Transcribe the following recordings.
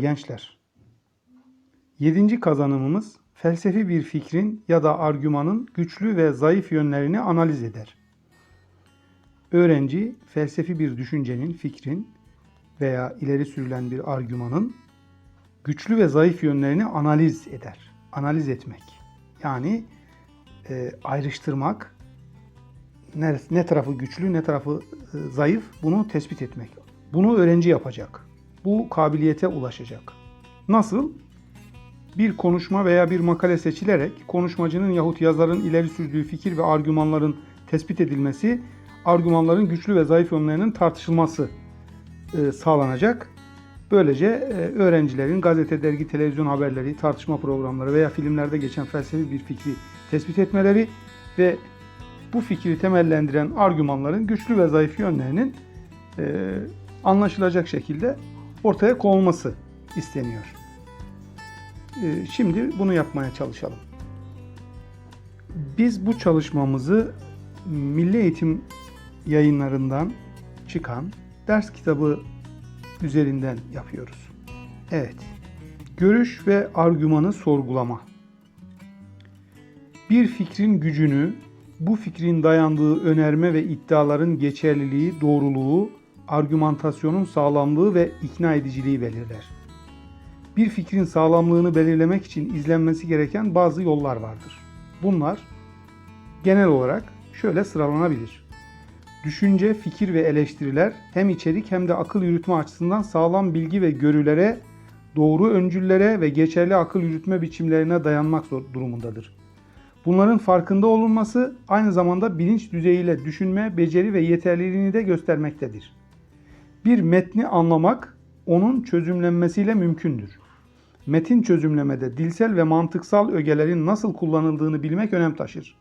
Gençler. Yedinci kazanımımız felsefi bir fikrin ya da argümanın güçlü ve zayıf yönlerini analiz eder. Öğrenci felsefi bir düşüncenin, fikrin veya ileri sürülen bir argümanın güçlü ve zayıf yönlerini analiz eder. Analiz etmek. Yani e, ayrıştırmak, ne, ne tarafı güçlü, ne tarafı e, zayıf bunu tespit etmek. Bunu öğrenci yapacak. Bu kabiliyete ulaşacak. Nasıl? Bir konuşma veya bir makale seçilerek konuşmacının yahut yazarın ileri sürdüğü fikir ve argümanların tespit edilmesi, argümanların güçlü ve zayıf yönlerinin tartışılması e, sağlanacak. Böylece e, öğrencilerin gazete, dergi, televizyon haberleri, tartışma programları veya filmlerde geçen felsefi bir fikri tespit etmeleri ve bu fikri temellendiren argümanların güçlü ve zayıf yönlerinin e, anlaşılacak şekilde ortaya konulması isteniyor. E, şimdi bunu yapmaya çalışalım. Biz bu çalışmamızı Milli Eğitim yayınlarından çıkan ders kitabı üzerinden yapıyoruz. Evet. Görüş ve argümanı sorgulama. Bir fikrin gücünü, bu fikrin dayandığı önerme ve iddiaların geçerliliği, doğruluğu, argümantasyonun sağlamlığı ve ikna ediciliği belirler. Bir fikrin sağlamlığını belirlemek için izlenmesi gereken bazı yollar vardır. Bunlar genel olarak şöyle sıralanabilir. Düşünce, fikir ve eleştiriler hem içerik hem de akıl yürütme açısından sağlam bilgi ve görülere, doğru öncüllere ve geçerli akıl yürütme biçimlerine dayanmak durumundadır. Bunların farkında olunması aynı zamanda bilinç düzeyiyle düşünme, beceri ve yeterliliğini de göstermektedir. Bir metni anlamak onun çözümlenmesiyle mümkündür. Metin çözümlemede dilsel ve mantıksal ögelerin nasıl kullanıldığını bilmek önem taşır.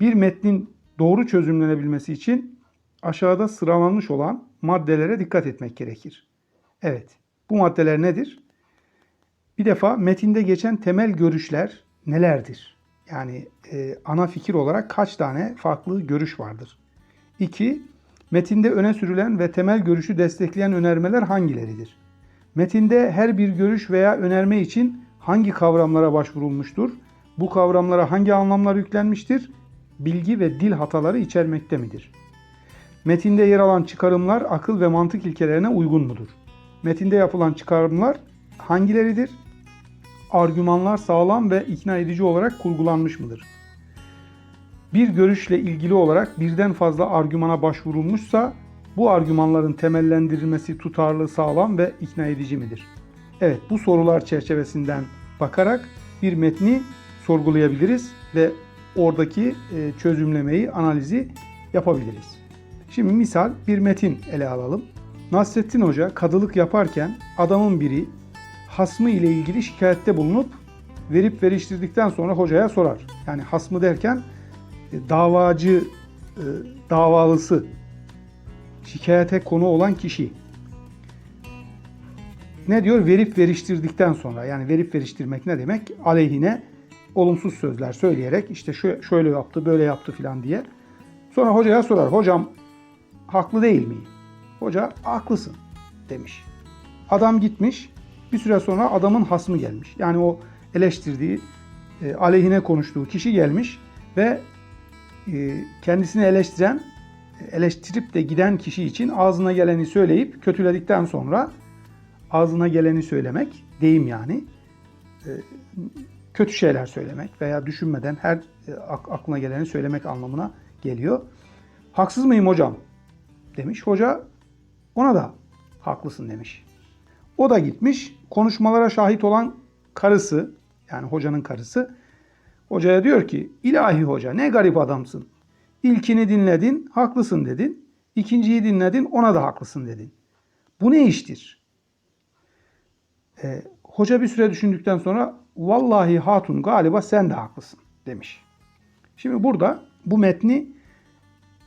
Bir metnin doğru çözümlenebilmesi için aşağıda sıralanmış olan maddelere dikkat etmek gerekir. Evet, bu maddeler nedir? Bir defa metinde geçen temel görüşler nelerdir? Yani e, ana fikir olarak kaç tane farklı görüş vardır? 2. Metinde öne sürülen ve temel görüşü destekleyen önermeler hangileridir? Metinde her bir görüş veya önerme için hangi kavramlara başvurulmuştur? Bu kavramlara hangi anlamlar yüklenmiştir? Bilgi ve dil hataları içermekte midir? Metinde yer alan çıkarımlar akıl ve mantık ilkelerine uygun mudur? Metinde yapılan çıkarımlar hangileridir? Argümanlar sağlam ve ikna edici olarak kurgulanmış mıdır? Bir görüşle ilgili olarak birden fazla argümana başvurulmuşsa bu argümanların temellendirilmesi tutarlı, sağlam ve ikna edici midir? Evet, bu sorular çerçevesinden bakarak bir metni sorgulayabiliriz ve oradaki e, çözümlemeyi, analizi yapabiliriz. Şimdi misal bir metin ele alalım. Nasrettin Hoca kadılık yaparken adamın biri hasmı ile ilgili şikayette bulunup verip veriştirdikten sonra hocaya sorar. Yani hasmı derken davacı, e, davalısı, şikayete konu olan kişi. Ne diyor? Verip veriştirdikten sonra. Yani verip veriştirmek ne demek? Aleyhine olumsuz sözler söyleyerek işte şu şöyle yaptı, böyle yaptı filan diye. Sonra hocaya sorar. Hocam haklı değil miyim? Hoca haklısın demiş. Adam gitmiş. Bir süre sonra adamın hasmı gelmiş. Yani o eleştirdiği, e, aleyhine konuştuğu kişi gelmiş ve kendisini eleştiren, eleştirip de giden kişi için ağzına geleni söyleyip kötüledikten sonra ağzına geleni söylemek, deyim yani, e, kötü şeyler söylemek veya düşünmeden her e, aklına geleni söylemek anlamına geliyor. Haksız mıyım hocam? demiş. Hoca ona da haklısın demiş. O da gitmiş konuşmalara şahit olan karısı yani hocanın karısı hocaya diyor ki ilahi hoca ne garip adamsın. İlkini dinledin haklısın dedin. İkinciyi dinledin ona da haklısın dedin. Bu ne iştir? Ee, hoca bir süre düşündükten sonra vallahi hatun galiba sen de haklısın demiş. Şimdi burada bu metni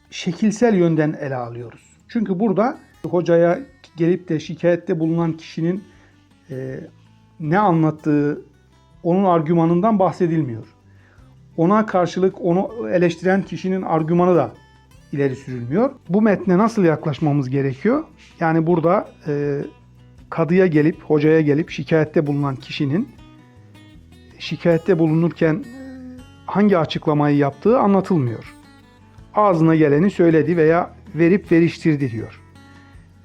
şekilsel yönden ele alıyoruz. Çünkü burada hocaya gelip de şikayette bulunan kişinin e, ne anlattığı onun argümanından bahsedilmiyor. Ona karşılık onu eleştiren kişinin argümanı da ileri sürülmüyor. Bu metne nasıl yaklaşmamız gerekiyor? Yani burada e, kadıya gelip, hocaya gelip şikayette bulunan kişinin şikayette bulunurken hangi açıklamayı yaptığı anlatılmıyor. Ağzına geleni söyledi veya verip veriştirdi diyor.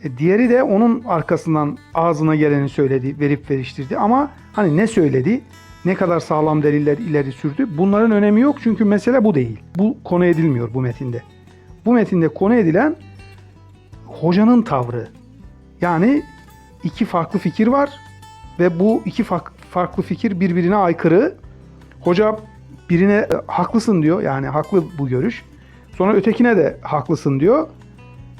E, diğeri de onun arkasından ağzına geleni söyledi, verip veriştirdi ama hani ne söyledi, ne kadar sağlam deliller ileri sürdü bunların önemi yok çünkü mesele bu değil. Bu konu edilmiyor bu metinde. Bu metinde konu edilen hocanın tavrı. Yani iki farklı fikir var ve bu iki fa- farklı fikir birbirine aykırı. Hoca birine e, haklısın diyor yani haklı bu görüş. Sonra ötekine de haklısın diyor.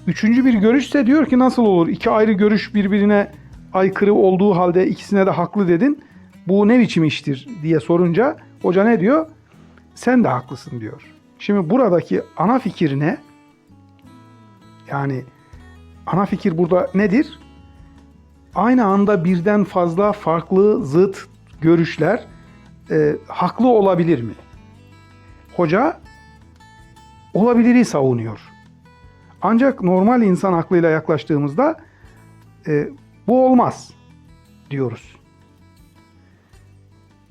Üçüncü bir görüşse diyor ki nasıl olur? İki ayrı görüş birbirine aykırı olduğu halde ikisine de haklı dedin. Bu ne biçim iştir diye sorunca hoca ne diyor? Sen de haklısın diyor. Şimdi buradaki ana fikir ne? Yani ana fikir burada nedir? Aynı anda birden fazla farklı zıt görüşler e, haklı olabilir mi? Hoca olabiliri savunuyor. Ancak normal insan aklıyla yaklaştığımızda e, bu olmaz diyoruz.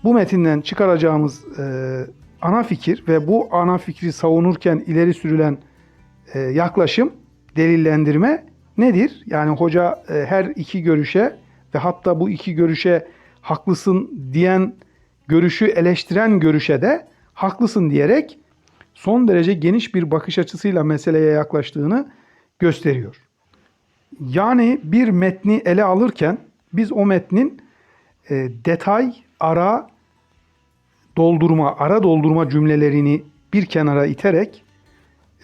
Bu metinden çıkaracağımız e, ana fikir ve bu ana fikri savunurken ileri sürülen e, yaklaşım, delillendirme nedir? Yani hoca e, her iki görüşe ve hatta bu iki görüşe haklısın diyen görüşü eleştiren görüşe de haklısın diyerek son derece geniş bir bakış açısıyla meseleye yaklaştığını gösteriyor. Yani bir metni ele alırken biz o metnin e, detay, ara doldurma, ara doldurma cümlelerini bir kenara iterek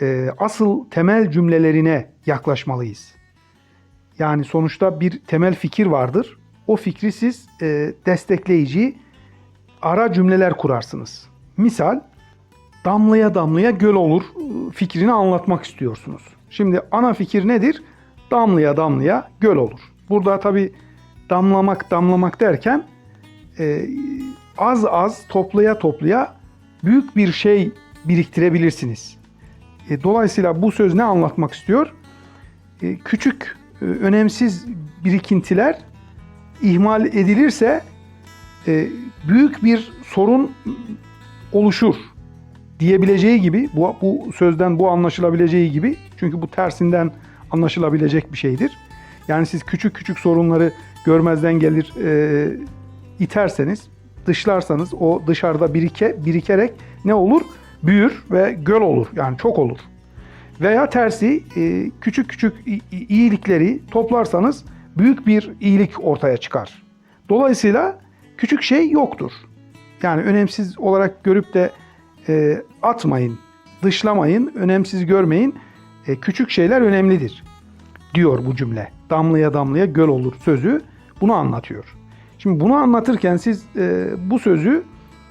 e, asıl temel cümlelerine yaklaşmalıyız. Yani sonuçta bir temel fikir vardır. O fikri siz e, destekleyici ara cümleler kurarsınız. Misal damlaya damlaya göl olur e, fikrini anlatmak istiyorsunuz. Şimdi ana fikir nedir? Damlaya damlaya göl olur. Burada tabi damlamak damlamak derken e, az az toplaya toplaya büyük bir şey biriktirebilirsiniz. E, dolayısıyla bu söz ne anlatmak istiyor? E, küçük, e, önemsiz birikintiler ihmal edilirse e, büyük bir sorun oluşur diyebileceği gibi bu, bu sözden bu anlaşılabileceği gibi çünkü bu tersinden anlaşılabilecek bir şeydir. Yani siz küçük küçük sorunları görmezden gelir e, iterseniz, dışlarsanız o dışarıda birike, birikerek ne olur? Büyür ve göl olur. Yani çok olur. Veya tersi e, küçük küçük iyilikleri toplarsanız büyük bir iyilik ortaya çıkar. Dolayısıyla küçük şey yoktur. Yani önemsiz olarak görüp de e, atmayın, dışlamayın, önemsiz görmeyin. E, küçük şeyler önemlidir diyor bu cümle. Damlaya damlaya göl olur sözü bunu anlatıyor. Şimdi bunu anlatırken siz e, bu sözü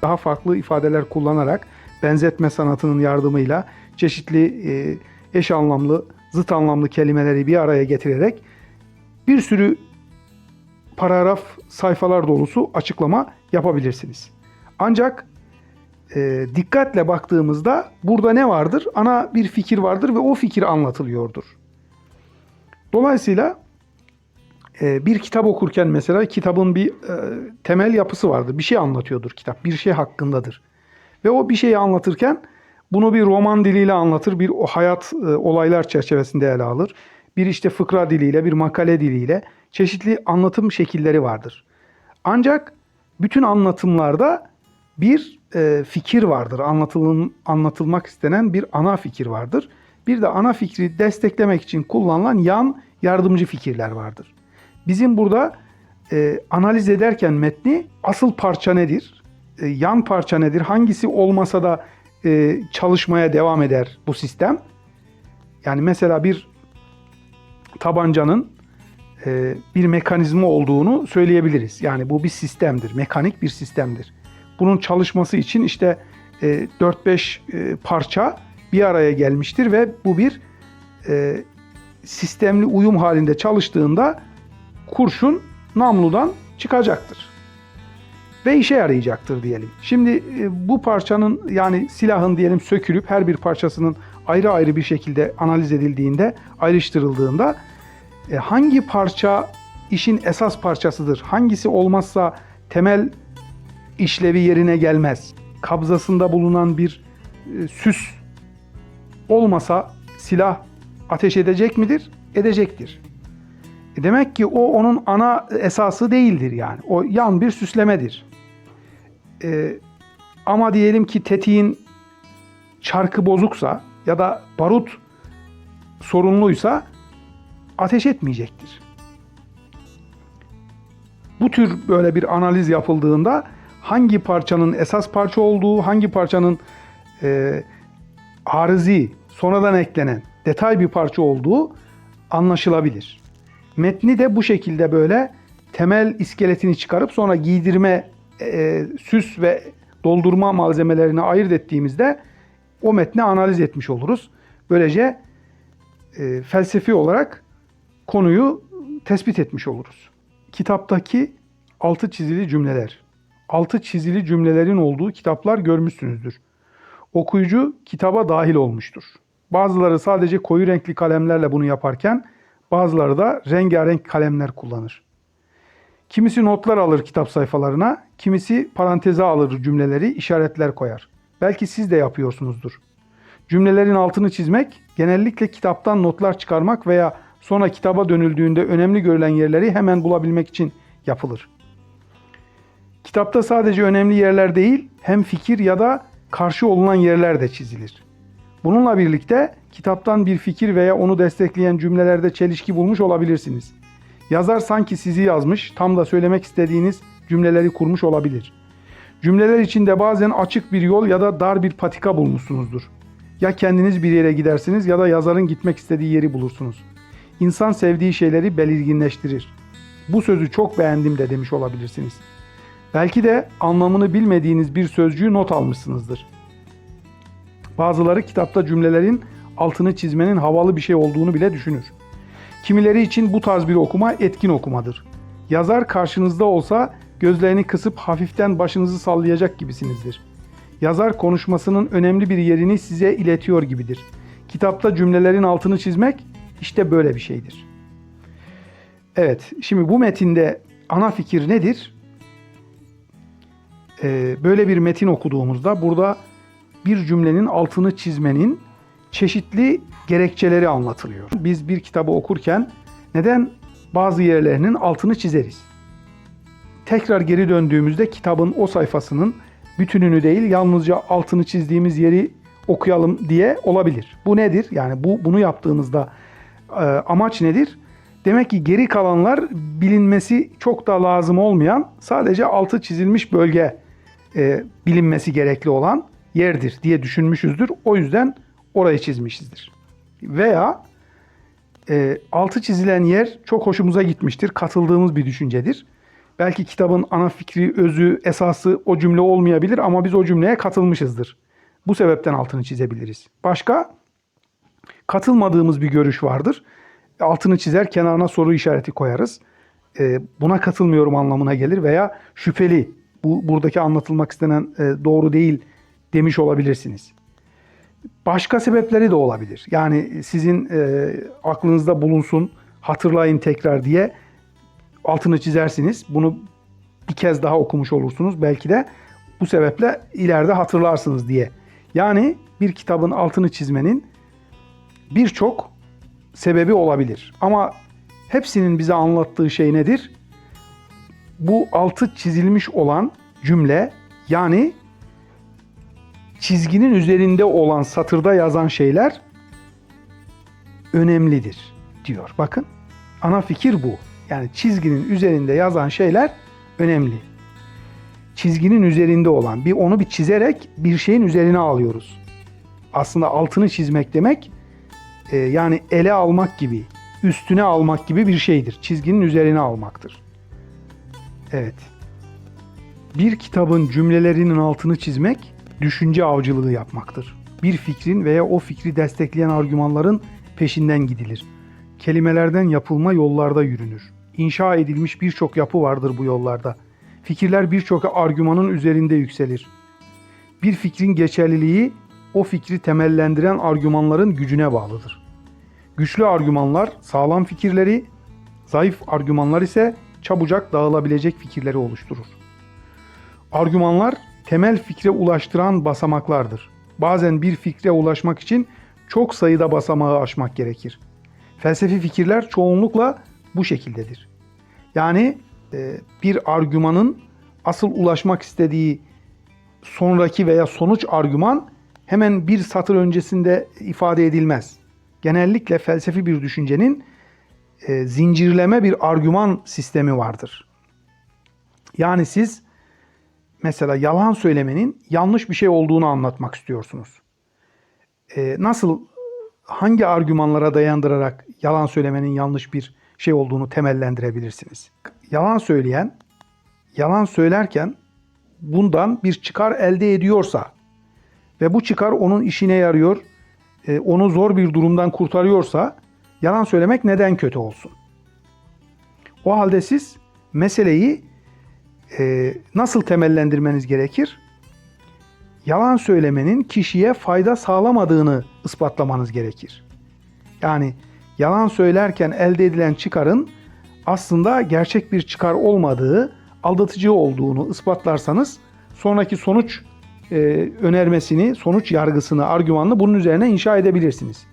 daha farklı ifadeler kullanarak benzetme sanatının yardımıyla çeşitli e, eş anlamlı, zıt anlamlı kelimeleri bir araya getirerek bir sürü paragraf sayfalar dolusu açıklama yapabilirsiniz. Ancak e, dikkatle baktığımızda burada ne vardır? Ana bir fikir vardır ve o fikir anlatılıyordur. Dolayısıyla bir kitap okurken mesela kitabın bir e, temel yapısı vardır. Bir şey anlatıyordur kitap. Bir şey hakkındadır. Ve o bir şeyi anlatırken bunu bir roman diliyle anlatır. Bir o hayat e, olaylar çerçevesinde ele alır. Bir işte fıkra diliyle, bir makale diliyle çeşitli anlatım şekilleri vardır. Ancak bütün anlatımlarda bir e, fikir vardır. Anlatılın, anlatılmak istenen bir ana fikir vardır. Bir de ana fikri desteklemek için kullanılan yan yardımcı fikirler vardır. Bizim burada e, analiz ederken metni asıl parça nedir? E, yan parça nedir? Hangisi olmasa da e, çalışmaya devam eder bu sistem? Yani mesela bir tabancanın e, bir mekanizma olduğunu söyleyebiliriz. Yani bu bir sistemdir, mekanik bir sistemdir. Bunun çalışması için işte e, 4-5 e, parça bir araya gelmiştir ve bu bir e, sistemli uyum halinde çalıştığında kurşun namludan çıkacaktır. Ve işe yarayacaktır diyelim. Şimdi e, bu parçanın yani silahın diyelim sökülüp her bir parçasının ayrı ayrı bir şekilde analiz edildiğinde, ayrıştırıldığında e, hangi parça işin esas parçasıdır. Hangisi olmazsa temel işlevi yerine gelmez. Kabzasında bulunan bir e, süs olmasa silah ateş edecek midir? Edecektir. E demek ki o onun ana esası değildir yani. O yan bir süslemedir. E, ama diyelim ki tetiğin çarkı bozuksa ya da barut sorunluysa ateş etmeyecektir. Bu tür böyle bir analiz yapıldığında hangi parçanın esas parça olduğu, hangi parçanın e, arızi, sonradan eklenen detay bir parça olduğu anlaşılabilir. Metni de bu şekilde böyle temel iskeletini çıkarıp sonra giydirme, e, süs ve doldurma malzemelerini ayırt ettiğimizde o metni analiz etmiş oluruz. Böylece e, felsefi olarak konuyu tespit etmiş oluruz. Kitaptaki altı çizili cümleler. Altı çizili cümlelerin olduğu kitaplar görmüşsünüzdür. Okuyucu kitaba dahil olmuştur. Bazıları sadece koyu renkli kalemlerle bunu yaparken bazıları da rengarenk kalemler kullanır. Kimisi notlar alır kitap sayfalarına, kimisi paranteze alır cümleleri, işaretler koyar. Belki siz de yapıyorsunuzdur. Cümlelerin altını çizmek, genellikle kitaptan notlar çıkarmak veya sonra kitaba dönüldüğünde önemli görülen yerleri hemen bulabilmek için yapılır. Kitapta sadece önemli yerler değil, hem fikir ya da karşı olunan yerler de çizilir. Bununla birlikte kitaptan bir fikir veya onu destekleyen cümlelerde çelişki bulmuş olabilirsiniz. Yazar sanki sizi yazmış, tam da söylemek istediğiniz cümleleri kurmuş olabilir. Cümleler içinde bazen açık bir yol ya da dar bir patika bulmuşsunuzdur. Ya kendiniz bir yere gidersiniz ya da yazarın gitmek istediği yeri bulursunuz. İnsan sevdiği şeyleri belirginleştirir. Bu sözü çok beğendim de demiş olabilirsiniz. Belki de anlamını bilmediğiniz bir sözcüğü not almışsınızdır. Bazıları kitapta cümlelerin altını çizmenin havalı bir şey olduğunu bile düşünür. Kimileri için bu tarz bir okuma etkin okumadır. Yazar karşınızda olsa gözlerini kısıp hafiften başınızı sallayacak gibisinizdir. Yazar konuşmasının önemli bir yerini size iletiyor gibidir. Kitapta cümlelerin altını çizmek işte böyle bir şeydir. Evet, şimdi bu metinde ana fikir nedir? Ee, böyle bir metin okuduğumuzda burada bir cümlenin altını çizmenin çeşitli gerekçeleri anlatılıyor. Biz bir kitabı okurken neden bazı yerlerinin altını çizeriz? Tekrar geri döndüğümüzde kitabın o sayfasının bütününü değil yalnızca altını çizdiğimiz yeri okuyalım diye olabilir. Bu nedir? Yani bu bunu yaptığımızda e, amaç nedir? Demek ki geri kalanlar bilinmesi çok da lazım olmayan sadece altı çizilmiş bölge e, bilinmesi gerekli olan yerdir diye düşünmüşüzdür. O yüzden orayı çizmişizdir. Veya e, altı çizilen yer çok hoşumuza gitmiştir. Katıldığımız bir düşüncedir. Belki kitabın ana fikri, özü, esası o cümle olmayabilir ama biz o cümleye katılmışızdır. Bu sebepten altını çizebiliriz. Başka katılmadığımız bir görüş vardır. Altını çizer, kenarına soru işareti koyarız. E, buna katılmıyorum anlamına gelir veya şüpheli, bu buradaki anlatılmak istenen e, doğru değil demiş olabilirsiniz. Başka sebepleri de olabilir. Yani sizin e, aklınızda bulunsun, hatırlayın tekrar diye altını çizersiniz. Bunu bir kez daha okumuş olursunuz. Belki de bu sebeple ileride hatırlarsınız diye. Yani bir kitabın altını çizmenin birçok sebebi olabilir. Ama hepsinin bize anlattığı şey nedir? Bu altı çizilmiş olan cümle yani çizginin üzerinde olan satırda yazan şeyler önemlidir diyor. Bakın ana fikir bu. Yani çizginin üzerinde yazan şeyler önemli. Çizginin üzerinde olan bir onu bir çizerek bir şeyin üzerine alıyoruz. Aslında altını çizmek demek e, yani ele almak gibi, üstüne almak gibi bir şeydir. Çizginin üzerine almaktır. Evet. Bir kitabın cümlelerinin altını çizmek düşünce avcılığı yapmaktır. Bir fikrin veya o fikri destekleyen argümanların peşinden gidilir. Kelimelerden yapılma yollarda yürünür. İnşa edilmiş birçok yapı vardır bu yollarda. Fikirler birçok argümanın üzerinde yükselir. Bir fikrin geçerliliği o fikri temellendiren argümanların gücüne bağlıdır. Güçlü argümanlar sağlam fikirleri, Zayıf argümanlar ise çabucak dağılabilecek fikirleri oluşturur. Argümanlar temel fikre ulaştıran basamaklardır. Bazen bir fikre ulaşmak için çok sayıda basamağı aşmak gerekir. Felsefi fikirler çoğunlukla bu şekildedir. Yani e, bir argümanın asıl ulaşmak istediği sonraki veya sonuç argüman hemen bir satır öncesinde ifade edilmez. Genellikle felsefi bir düşüncenin e, zincirleme bir argüman sistemi vardır. Yani siz mesela yalan söylemenin yanlış bir şey olduğunu anlatmak istiyorsunuz. E, nasıl hangi argümanlara dayandırarak yalan söylemenin yanlış bir şey olduğunu temellendirebilirsiniz? Yalan söyleyen yalan söylerken bundan bir çıkar elde ediyorsa ve bu çıkar onun işine yarıyor, e, onu zor bir durumdan kurtarıyorsa yalan söylemek neden kötü olsun? O halde siz meseleyi e, nasıl temellendirmeniz gerekir? Yalan söylemenin kişiye fayda sağlamadığını ispatlamanız gerekir. Yani yalan söylerken elde edilen çıkarın aslında gerçek bir çıkar olmadığı, aldatıcı olduğunu ispatlarsanız sonraki sonuç e, önermesini, sonuç yargısını, argümanını bunun üzerine inşa edebilirsiniz.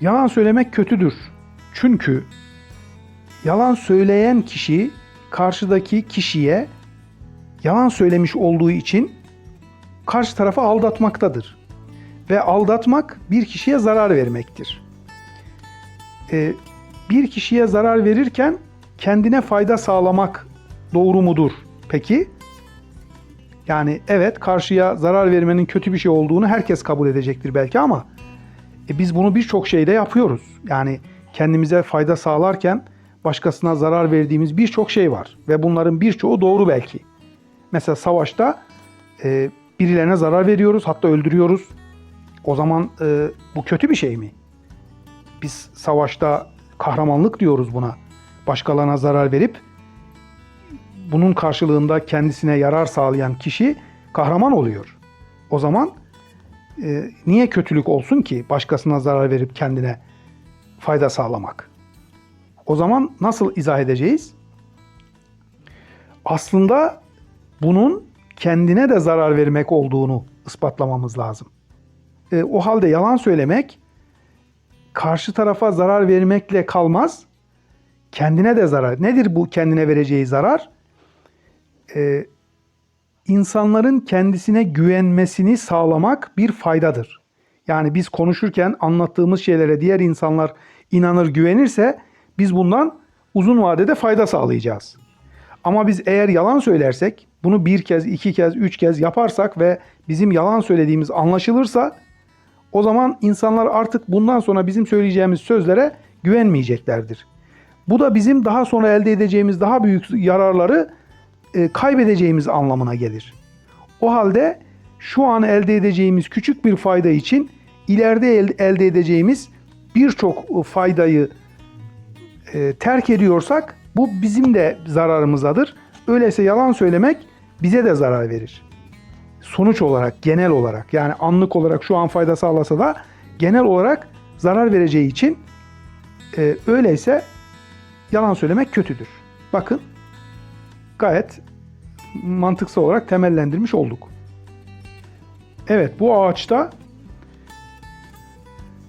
Yalan söylemek kötüdür. Çünkü yalan söyleyen kişi karşıdaki kişiye yalan söylemiş olduğu için karşı tarafa aldatmaktadır. Ve aldatmak bir kişiye zarar vermektir. Ee, bir kişiye zarar verirken kendine fayda sağlamak doğru mudur? Peki? Yani evet karşıya zarar vermenin kötü bir şey olduğunu herkes kabul edecektir belki ama e, biz bunu birçok şeyde yapıyoruz. Yani kendimize fayda sağlarken başkasına zarar verdiğimiz birçok şey var ve bunların birçoğu doğru belki. Mesela savaşta e, birilerine zarar veriyoruz hatta öldürüyoruz. O zaman e, bu kötü bir şey mi? Biz savaşta kahramanlık diyoruz buna. Başkalarına zarar verip bunun karşılığında kendisine yarar sağlayan kişi kahraman oluyor. O zaman e, niye kötülük olsun ki başkasına zarar verip kendine fayda sağlamak? O zaman nasıl izah edeceğiz? Aslında bunun kendine de zarar vermek olduğunu ispatlamamız lazım. E, o halde yalan söylemek karşı tarafa zarar vermekle kalmaz, kendine de zarar. Nedir bu kendine vereceği zarar? e, insanların kendisine güvenmesini sağlamak bir faydadır. Yani biz konuşurken anlattığımız şeylere diğer insanlar inanır, güvenirse biz bundan uzun vadede fayda sağlayacağız. Ama biz eğer yalan söylersek, bunu bir kez, iki kez, üç kez yaparsak ve bizim yalan söylediğimiz anlaşılırsa o zaman insanlar artık bundan sonra bizim söyleyeceğimiz sözlere güvenmeyeceklerdir. Bu da bizim daha sonra elde edeceğimiz daha büyük yararları e, kaybedeceğimiz anlamına gelir. O halde şu an elde edeceğimiz küçük bir fayda için ileride elde edeceğimiz birçok faydayı e, terk ediyorsak bu bizim de zararımızadır. Öyleyse yalan söylemek bize de zarar verir. Sonuç olarak, genel olarak yani anlık olarak şu an fayda sağlasa da genel olarak zarar vereceği için e, öyleyse yalan söylemek kötüdür. Bakın gayet mantıksal olarak temellendirmiş olduk. Evet bu ağaçta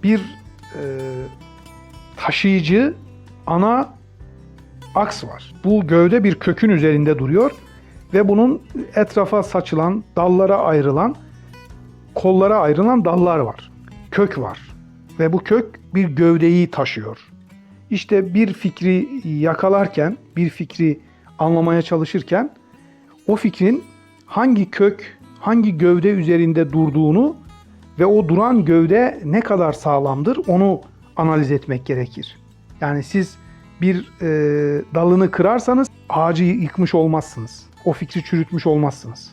bir e, taşıyıcı ana aks var. Bu gövde bir kökün üzerinde duruyor ve bunun etrafa saçılan, dallara ayrılan, kollara ayrılan dallar var. Kök var ve bu kök bir gövdeyi taşıyor. İşte bir fikri yakalarken, bir fikri anlamaya çalışırken o fikrin hangi kök, hangi gövde üzerinde durduğunu ve o duran gövde ne kadar sağlamdır onu analiz etmek gerekir. Yani siz bir e, dalını kırarsanız ağacı yıkmış olmazsınız. O fikri çürütmüş olmazsınız.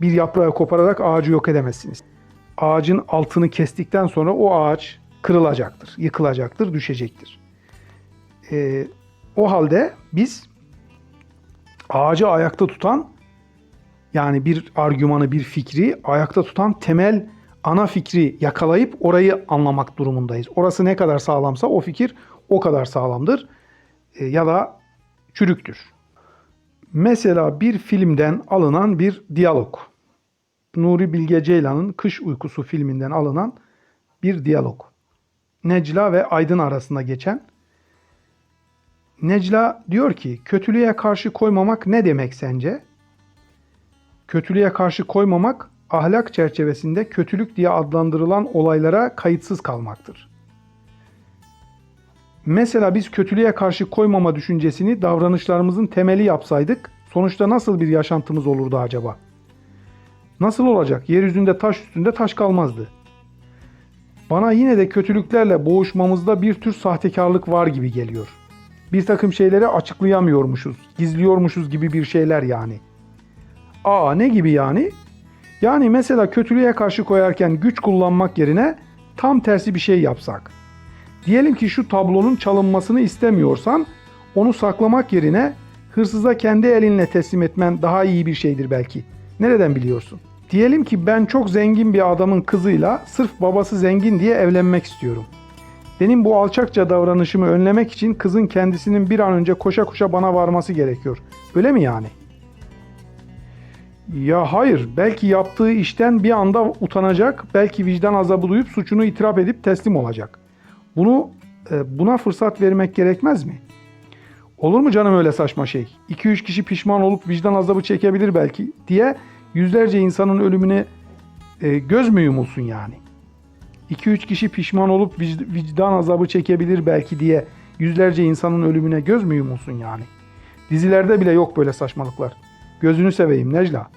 Bir yaprağı kopararak ağacı yok edemezsiniz. Ağacın altını kestikten sonra o ağaç kırılacaktır, yıkılacaktır, düşecektir. E, o halde biz ağacı ayakta tutan yani bir argümanı, bir fikri ayakta tutan temel ana fikri yakalayıp orayı anlamak durumundayız. Orası ne kadar sağlamsa o fikir o kadar sağlamdır. e, ya da çürüktür. Mesela bir filmden alınan bir diyalog. Nuri Bilge Ceylan'ın Kış Uykusu filminden alınan bir diyalog. Necla ve Aydın arasında geçen. Necla diyor ki, kötülüğe karşı koymamak ne demek sence? Kötülüğe karşı koymamak, ahlak çerçevesinde kötülük diye adlandırılan olaylara kayıtsız kalmaktır. Mesela biz kötülüğe karşı koymama düşüncesini davranışlarımızın temeli yapsaydık, sonuçta nasıl bir yaşantımız olurdu acaba? Nasıl olacak? Yeryüzünde taş üstünde taş kalmazdı. Bana yine de kötülüklerle boğuşmamızda bir tür sahtekarlık var gibi geliyor. Bir takım şeyleri açıklayamıyormuşuz, gizliyormuşuz gibi bir şeyler yani. Aa ne gibi yani? Yani mesela kötülüğe karşı koyarken güç kullanmak yerine tam tersi bir şey yapsak. Diyelim ki şu tablonun çalınmasını istemiyorsan onu saklamak yerine hırsıza kendi elinle teslim etmen daha iyi bir şeydir belki. Nereden biliyorsun? Diyelim ki ben çok zengin bir adamın kızıyla sırf babası zengin diye evlenmek istiyorum. Benim bu alçakça davranışımı önlemek için kızın kendisinin bir an önce koşa koşa bana varması gerekiyor. Öyle mi yani? Ya hayır, belki yaptığı işten bir anda utanacak, belki vicdan azabı duyup suçunu itiraf edip teslim olacak. Bunu e, buna fırsat vermek gerekmez mi? Olur mu canım öyle saçma şey? 2-3 kişi pişman olup vicdan azabı çekebilir belki diye yüzlerce insanın ölümüne e, göz mü yumulsun yani? 2-3 kişi pişman olup vic- vicdan azabı çekebilir belki diye yüzlerce insanın ölümüne göz mü yumulsun yani? Dizilerde bile yok böyle saçmalıklar. Gözünü seveyim Necla.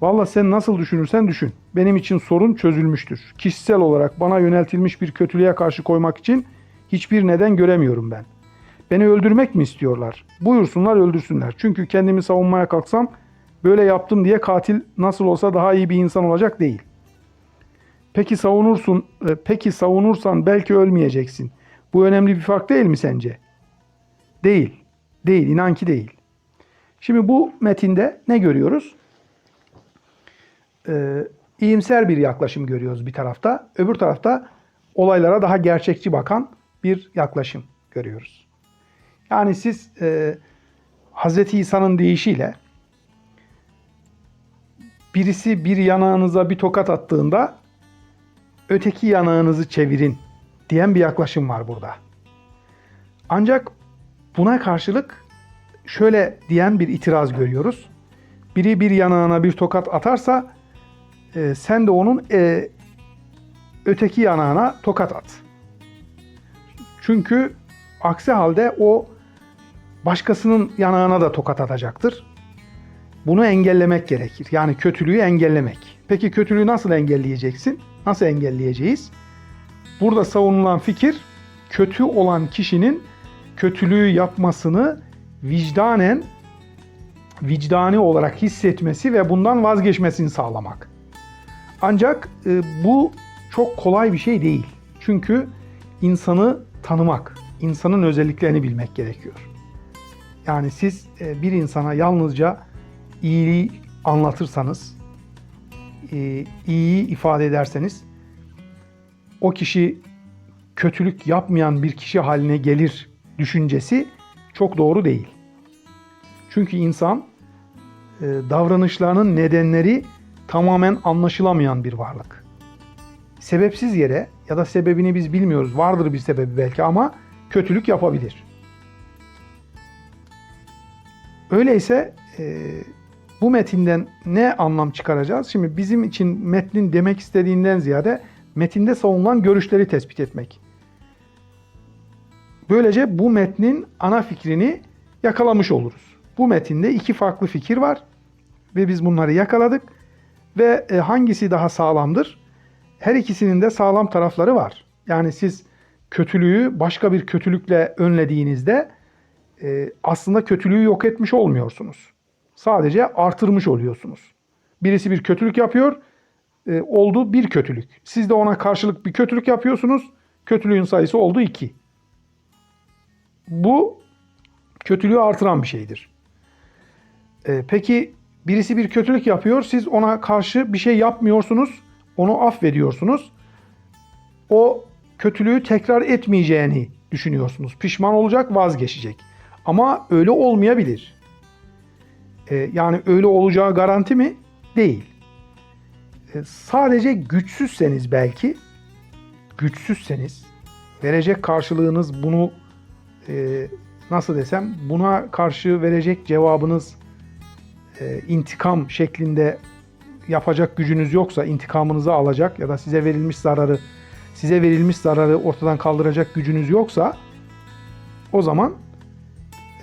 Valla sen nasıl düşünürsen düşün. Benim için sorun çözülmüştür. Kişisel olarak bana yöneltilmiş bir kötülüğe karşı koymak için hiçbir neden göremiyorum ben. Beni öldürmek mi istiyorlar? Buyursunlar öldürsünler. Çünkü kendimi savunmaya kalksam böyle yaptım diye katil nasıl olsa daha iyi bir insan olacak değil. Peki savunursun, e, peki savunursan belki ölmeyeceksin. Bu önemli bir fark değil mi sence? Değil. Değil, inan ki değil. Şimdi bu metinde ne görüyoruz? Ee, iyimser bir yaklaşım görüyoruz bir tarafta. Öbür tarafta olaylara daha gerçekçi bakan bir yaklaşım görüyoruz. Yani siz e, Hz. İsa'nın deyişiyle birisi bir yanağınıza bir tokat attığında öteki yanağınızı çevirin diyen bir yaklaşım var burada. Ancak buna karşılık şöyle diyen bir itiraz görüyoruz. Biri bir yanağına bir tokat atarsa e, sen de onun e, öteki yanağına tokat at. Çünkü aksi halde o başkasının yanağına da tokat atacaktır. Bunu engellemek gerekir. Yani kötülüğü engellemek. Peki kötülüğü nasıl engelleyeceksin? Nasıl engelleyeceğiz? Burada savunulan fikir kötü olan kişinin kötülüğü yapmasını vicdanen vicdani olarak hissetmesi ve bundan vazgeçmesini sağlamak. Ancak e, bu çok kolay bir şey değil. Çünkü insanı tanımak, insanın özelliklerini bilmek gerekiyor. Yani siz e, bir insana yalnızca iyiliği anlatırsanız, e, iyiyi ifade ederseniz o kişi kötülük yapmayan bir kişi haline gelir düşüncesi çok doğru değil. Çünkü insan e, davranışlarının nedenleri tamamen anlaşılamayan bir varlık. Sebepsiz yere ya da sebebini biz bilmiyoruz. Vardır bir sebebi belki ama kötülük yapabilir. Öyleyse e, bu metinden ne anlam çıkaracağız? Şimdi bizim için metnin demek istediğinden ziyade metinde savunulan görüşleri tespit etmek. Böylece bu metnin ana fikrini yakalamış oluruz. Bu metinde iki farklı fikir var ve biz bunları yakaladık ve e, hangisi daha sağlamdır? Her ikisinin de sağlam tarafları var. Yani siz kötülüğü başka bir kötülükle önlediğinizde e, aslında kötülüğü yok etmiş olmuyorsunuz. Sadece artırmış oluyorsunuz. Birisi bir kötülük yapıyor, e, oldu bir kötülük. Siz de ona karşılık bir kötülük yapıyorsunuz, kötülüğün sayısı oldu iki. Bu kötülüğü artıran bir şeydir. Peki birisi bir kötülük yapıyor, siz ona karşı bir şey yapmıyorsunuz, onu affediyorsunuz. O kötülüğü tekrar etmeyeceğini düşünüyorsunuz. Pişman olacak, vazgeçecek. Ama öyle olmayabilir. E, yani öyle olacağı garanti mi? Değil. E, sadece güçsüzseniz belki, güçsüzseniz, verecek karşılığınız bunu e, nasıl desem, buna karşı verecek cevabınız e, intikam şeklinde yapacak gücünüz yoksa, intikamınızı alacak ya da size verilmiş zararı size verilmiş zararı ortadan kaldıracak gücünüz yoksa o zaman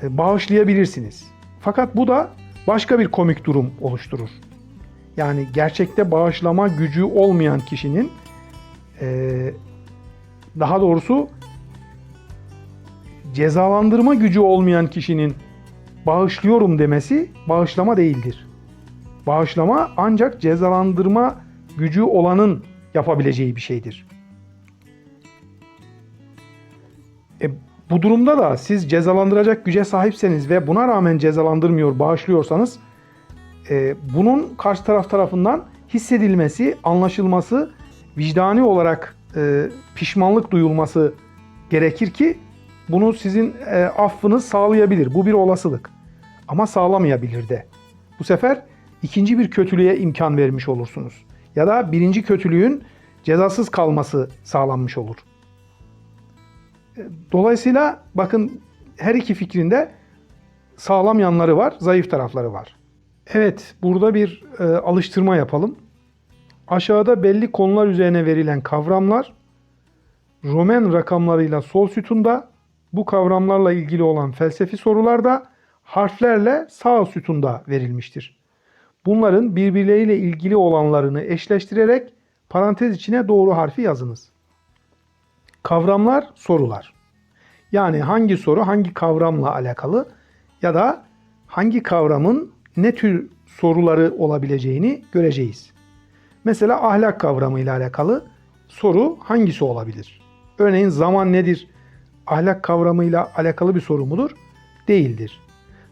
e, bağışlayabilirsiniz. Fakat bu da başka bir komik durum oluşturur. Yani gerçekte bağışlama gücü olmayan kişinin e, daha doğrusu cezalandırma gücü olmayan kişinin bağışlıyorum demesi bağışlama değildir. Bağışlama ancak cezalandırma gücü olanın yapabileceği bir şeydir. E, bu durumda da siz cezalandıracak güce sahipseniz ve buna rağmen cezalandırmıyor, bağışlıyorsanız e, bunun karşı taraf tarafından hissedilmesi, anlaşılması, vicdani olarak e, pişmanlık duyulması gerekir ki bunu sizin e, affınız sağlayabilir. Bu bir olasılık. Ama sağlamayabilir de. Bu sefer ikinci bir kötülüğe imkan vermiş olursunuz. Ya da birinci kötülüğün cezasız kalması sağlanmış olur. Dolayısıyla bakın her iki fikrinde sağlam yanları var, zayıf tarafları var. Evet, burada bir e, alıştırma yapalım. Aşağıda belli konular üzerine verilen kavramlar Roman rakamlarıyla sol sütunda, bu kavramlarla ilgili olan felsefi sorular da harflerle sağ sütunda verilmiştir. Bunların birbirleriyle ilgili olanlarını eşleştirerek parantez içine doğru harfi yazınız. Kavramlar, sorular. Yani hangi soru hangi kavramla alakalı ya da hangi kavramın ne tür soruları olabileceğini göreceğiz. Mesela ahlak kavramı ile alakalı soru hangisi olabilir? Örneğin zaman nedir? Ahlak kavramıyla alakalı bir soru mudur? Değildir.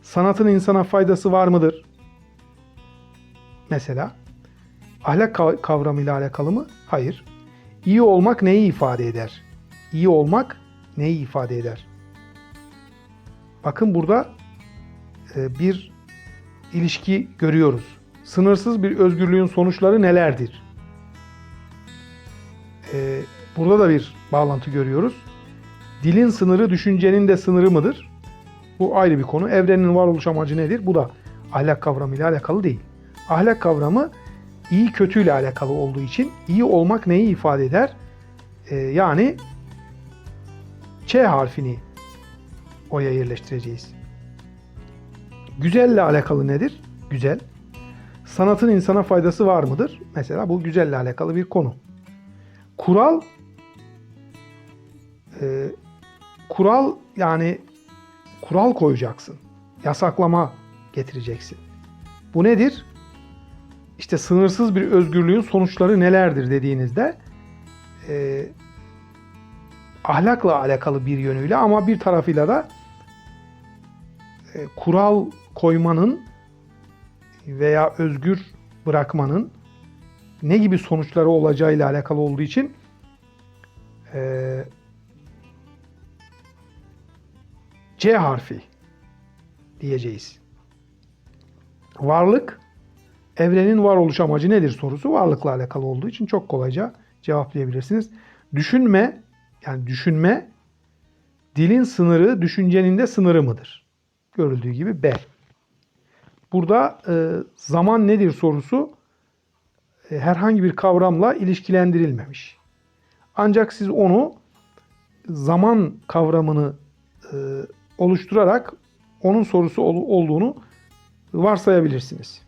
Sanatın insana faydası var mıdır? Mesela ahlak kavramıyla alakalı mı? Hayır. İyi olmak neyi ifade eder? İyi olmak neyi ifade eder? Bakın burada e, bir ilişki görüyoruz. Sınırsız bir özgürlüğün sonuçları nelerdir? E, burada da bir bağlantı görüyoruz. Dilin sınırı düşüncenin de sınırı mıdır? Bu ayrı bir konu. Evrenin varoluş amacı nedir? Bu da ahlak kavramıyla alakalı değil. Ahlak kavramı iyi kötüyle alakalı olduğu için iyi olmak neyi ifade eder? Ee, yani Ç harfini oya yerleştireceğiz. Güzelle alakalı nedir? Güzel. Sanatın insana faydası var mıdır? Mesela bu güzelle alakalı bir konu. Kural e, kural yani kural koyacaksın. Yasaklama getireceksin. Bu nedir? İşte sınırsız bir özgürlüğün sonuçları nelerdir dediğinizde e, ahlakla alakalı bir yönüyle ama bir tarafıyla da e, kural koymanın veya özgür bırakmanın ne gibi sonuçları olacağıyla alakalı olduğu için e, C harfi diyeceğiz. Varlık, evrenin varoluş amacı nedir sorusu varlıkla alakalı olduğu için çok kolayca cevaplayabilirsiniz. Düşünme, yani düşünme, dilin sınırı, düşüncenin de sınırı mıdır? Görüldüğü gibi B. Burada e, zaman nedir sorusu e, herhangi bir kavramla ilişkilendirilmemiş. Ancak siz onu zaman kavramını e, oluşturarak onun sorusu ol, olduğunu varsayabilirsiniz.